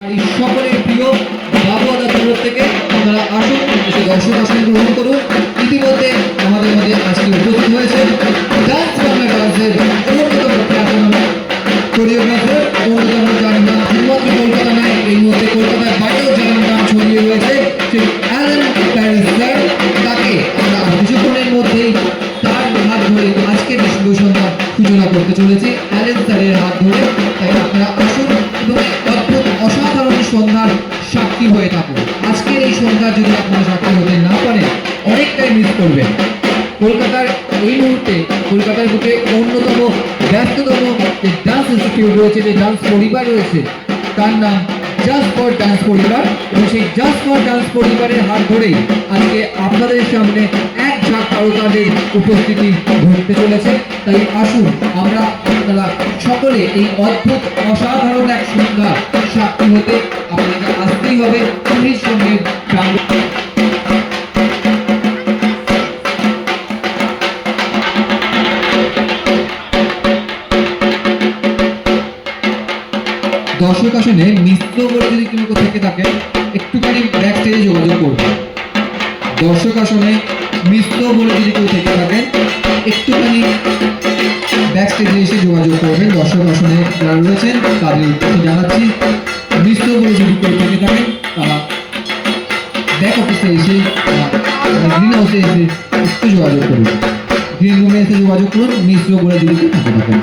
এই সকলের প্রিয় বাবু আদার থেকে আপনারা আসুন, এসে দর্শক আসন গ্রহণ করুন। ইতিমধ্যে আমাদের মধ্যে আজকে উপস্থিত হয়েছে ডান্স বাংলা তার হাত ধরে আজকের সন্ধ্যা সূচনা করতে চলেছি। অ্যালেন স্যারের হাত ধরে, তাই আপনারা সন্ধ্যা যদি আপনারা সাক্ষী হতে না পারেন, অনেকটাই মিস করবেন। কলকাতার এই মুহূর্তে কলকাতার বুকে অন্যতম, ব্যস্ততম যে ডান্স ইনস্টিটিউট রয়েছে, যে ডান্স পরিবার রয়েছে, তার নাম জাস্ট ফর ডান্স পরিবার। এবং সেই জাস্ট ফর ডান্স পরিবারের হাত ধরেই আজকে আপনাদের সামনে এক ঝাঁক তারকাদের উপস্থিতি ঘটতে চলেছে। তাই আসুন, আমরা আপনারা সকলে এই অদ্ভুত, অসাধারণ এক সন্ধ্যা সাক্ষী হতে দর্শক আসনে, মিশ্র করে যদি কেউ থেকে থাকে, একটুখানি ব্যাক স্টেজে যোগাযোগ করবে দর্শক আসনে, মিশ্র বলে যদি কেউ থেকে থাকে, একটুখানি ব্যাক স্টেজে এসে যোগাযোগ করবেন। দর্শক আসনে যারা রয়েছেন, তাদের উদ্দেশ্যে জানাচ্ছি, মিশ্র বলে যদি কেউ থেকে থাকে, তারা ব্যাক অফিসে এসে গ্রিন হাউসে এসে একটু যোগাযোগ করুন। গ্রিন রুমে এসে যোগাযোগ করুন, মিশ্র বলে যদি কেউ থাকে থাকেন।